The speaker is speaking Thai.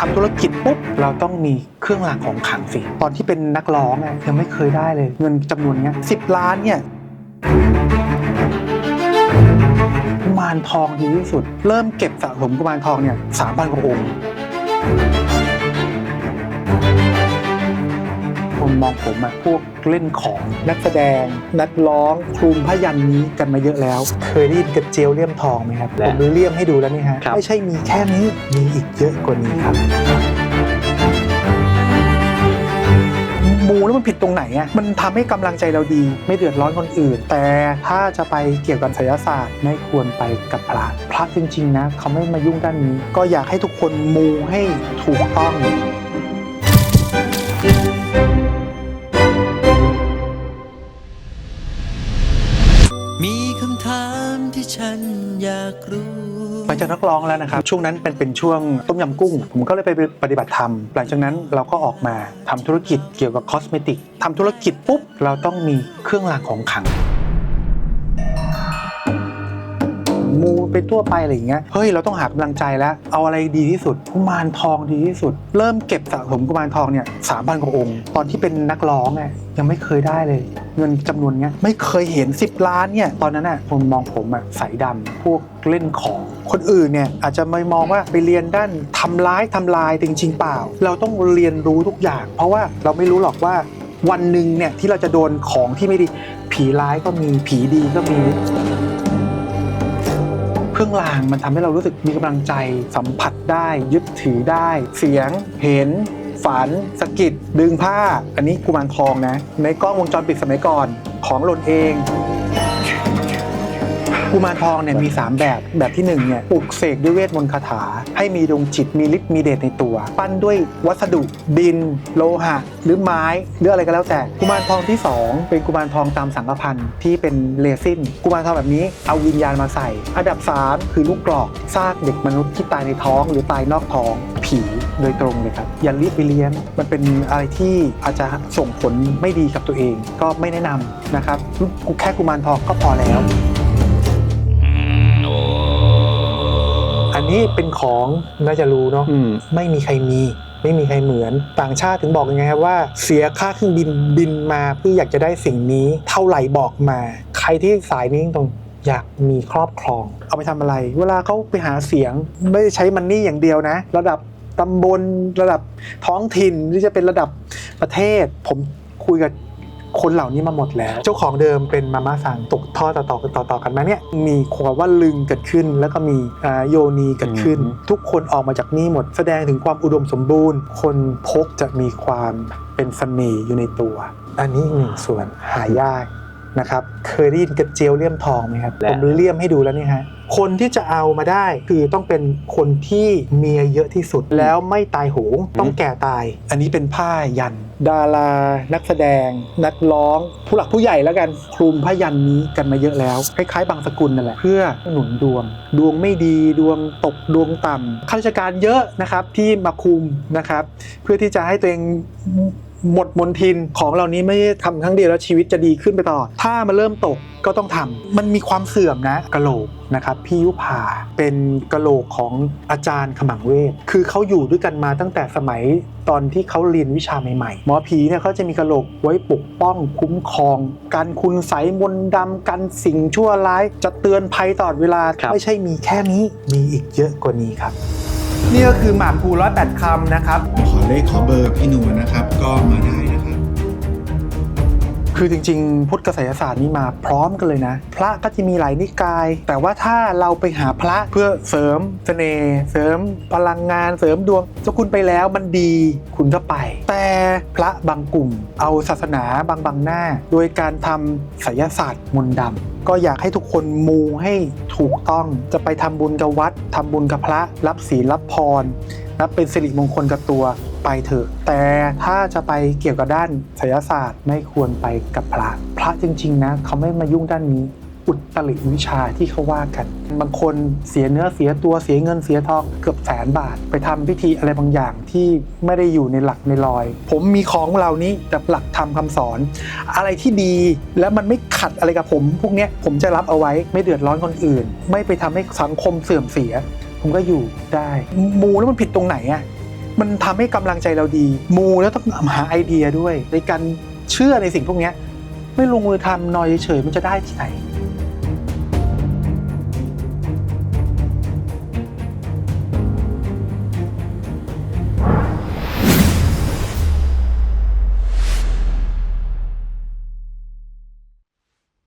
ทำธุรกิจปุ๊บเราต้องมีเครื่องรางของขลังสิตอนที่เป็นนักร้องอะยังไม่เคยได้เลย เงินจำนวนเนี้ยสิบล้านเนี่ยกุมารทองดีที่สุด เริ่มเก็บสะสมกุมารทองเนี่ยสามพันกว่าองค์ คนมองผมอะพวกเล่นของนักแสดง นักร้องคลุมพยันนี้กันมาเยอะแล้ว เคยได้ยินกระเจียวเลี่ยมทองไหมครับและผมเลี่ยมให้ดูแล้วนี่ฮะครับ ไม่ใช่มีแค่นี้มีอีกเยอะกว่านี้ครับ มูแล้วมันผิดตรงไหนอะ มันทำให้กำลังใจเราดี ไม่เดือดร้อนคนอื่น แต่ถ้าจะไปเกี่ยวกับไสยศาสตร์ไม่ควรไปกับพระ พระจริงๆนะ เขาไม่มายุ่งด้านนี้ ก็อยากให้ทุกคนมูให้ถูกต้อง ที่ฉันอยากรู้หลังจากนักร้องแล้วนะครับ ช่วงนั้นเป็นเป็นช่วงต้มยำกุ้ง ผมก็เลยไปปฏิบัติธรรม หลังจากนั้นเราก็ออกมาทำธุรกิจเกี่ยวกับคอสเมติกทำธุรกิจปุ๊บ เราต้องมีเครื่องรางของขลังมูไปทั่วไปอะไรอย่างเงี้ย เฮ้ย เราต้องหากำลังใจแล้ว เอาอะไรดีที่สุดกุมารทองดีที่สุด เริ่มเก็บสะสมกุมารทองเนี่ยสามพันกว่าองค์ ตอนที่เป็นนักร้องอะยังไม่เคยได้เลย เงินจำนวนเนี้ยไม่เคยเห็น 10 ล้านเนี่ยตอนนั้นอะคนมองผมอะใสดำพวกเล่นของคนอื่นเนี่ยอาจจะไม่มองว่าไปเรียนด้านทำร้ายทำลายจริงๆเปล่า เราต้องเรียนรู้ทุกอย่าง เพราะว่าเราไม่รู้หรอกว่าวันหนึ่งเนี่ยที่เราจะโดนของที่ไม่ดี ผีร้ายก็มีผีดีก็มีเครื่องรางมันทำให้เรารู้สึกมีกำลังใจสัมผัสได้ ยึดถือได้ เสียงเห็น ฝันสะกิดดึงผ้า อันนี้กุมารทองนะ ในกล้องวงจรปิดสมัยก่อนของหล่นเอง กุมารทองเนี่ยมี 3 แบบแบบที่1เนี่ยปลุกเสกด้วยเวทมนต์คาถา ให้มีดวงจิตมีฤทธิ์มีเดชในตัว ปั้นด้วยวัสดุดิน โลหะ หรือไม้หรืออะไรก็แล้วแต่กุมารทองที่ 2 เป็นกุมารทองตามสังฆพันธ์ที่เป็นเลซินกุมารทองแบบนี้เอาวิญญาณมาใส่ อันดับ 3 คือลูกกรอกซากเด็กมนุษย์ที่ตายในท้อง หรือตายนอกท้องผีโดยตรงเลยครับอย่ารีบไปเลี้ยงมันเป็นอะไรที่อาจจะส่งผลไม่ดีกับตัวเอง ก็ไม่แนะนำนะครับแค่กุมารทองก็พอแล้ว นนี้เป็นของน่าจะรู้เนาะอืมไม่มีใครมี ไม่มีใครเหมือนต่างชาติถึงบอกยังไงครับว่า เสียค่าเครื่องบินบินมาเพื่ออยากจะได้สิ่งนี้เท่าไหร่บอกมา ใครที่สายนี้ตรงอยากมีครอบครอง เอาไปทำอะไร เวลาเขาไปหาเสียงไม่ได้ใช้มันนี่อย่างเดียวนะ ระดับตำบลระดับท้องถิ่นหรือจะเป็นระดับประเทศ ผมคุยกับ คนเหล่านี้มาหมดแล้ว เจ้าของเดิมเป็นมาม่าสั่งตกทอดต่อต่อต่อต่อกันมาเนี่ยมีความว่าลึงเกิดขึ้น แล้วก็มีอ่าโยนีเกิดขึ้นอืมทุกคนออกมาจากนี่หมด แสดงถึงความอุดมสมบูรณ์ คนพกจะมีความเป็นเสน่ห์อยู่ในตัว อันนี้หนึ่งส่วนหายากนะครับเคยได้ยินกระเจียวเลี่ยมทองไหมครับและผมเลี่ยมให้ดูแล้วนี่ฮะคนที่จะเอามาได้คือต้องเป็นคนที่เมียเยอะที่สุดแล้วไม่ตายโหงต้องแก่ตาย อันนี้เป็นผ้ายัน ดารา นักแสดง นักร้อง ผู้หลักผู้ใหญ่แล้วกันคลุมผ้ายันนี้กันมาเยอะแล้ว คล้ายๆบางสกุลนั่นแหละเพื่อหนุนดวง ดวงไม่ดีดวงตกดวงต่ำข้าราชการเยอะนะครับที่มาคุมนะครับ เพื่อที่จะให้ตัวเอง หมดมนทินของเหล่านี้ไม่ได้ทำครั้งเดียวแล้วชีวิตจะดีขึ้นไปตลอด ถ้ามันเริ่มตกก็ต้องทำมันมีความเสื่อมนะกะโหลกนะครับพี่ยุพาเป็นกะโหลกของอาจารย์ขมังเวทคือเขาอยู่ด้วยกันมาตั้งแต่สมัยตอนที่เขาเรียนวิชาใหม่ๆ หมอผีเนี่ยเขาจะมีกะโหลกไว้ปกป้องคุ้มครองกันคุณใสยมนต์ดำกันสิ่งชั่วร้าย จะเตือนภัยตลอดเวลาครับไม่ใช่มีแค่นี้มีอีกเยอะกว่านี้ครับ นี่ก็คือหมากภูร้อยแปดคำนะครับ ขอเลขขอเบอร์พี่หนูนะครับ ก็มาได้นะครับ คือจริงๆ พุทธศาสศาสตร์นี่มาพร้อมกันเลยนะ พระก็จะมีหลายนิกาย แต่ว่าถ้าเราไปหาพระเพื่อเสริมเสน่ห์เสริมพลังงานเสริมดวงจ้าคุณไปแล้วมันดีคุณก็ไป แต่พระบางกลุ่ม เอาศาสนาบางบางหน้า โดยการทำไสยศาสตร์มนต์ดำก็อยากให้ทุกคนมูให้ถูกต้องจะไปทำบุญกับวัดทำบุญกับพระ รับศีลรับพรนับเป็นสิริมงคลกับตัว ไปเถอะ แต่ถ้าจะไปเกี่ยวกับด้านไสยศาสตร์ไม่ควรไปกับพระ พระจริง ๆ นะ เขาไม่มายุ่งด้านนี้อุตริวิชาที่เขาว่ากัน บางคนเสียเนื้อเสียตัวเสียเงินเสียทองเกือบแสนบาท ไปทำพิธีอะไรบางอย่างที่ไม่ได้อยู่ในหลักในรอย ผมมีของเหล่านี้แบบหลักธรรมคำสอน อะไรที่ดีแล้วมันไม่ขัดอะไรกับผม พวกนี้ผมจะรับเอาไว้ไม่เดือดร้อนคนอื่น ไม่ไปทำให้สังคมเสื่อมเสีย ผมก็อยู่ได้มูแล้วมันผิดตรงไหนอะ มันทำให้กำลังใจเราดี มูแล้วต้องหาไอเดียด้วย ในการเชื่อในสิ่งพวกนี้ไม่ลงมือทำนอยเฉยมันจะได้ที่ไหน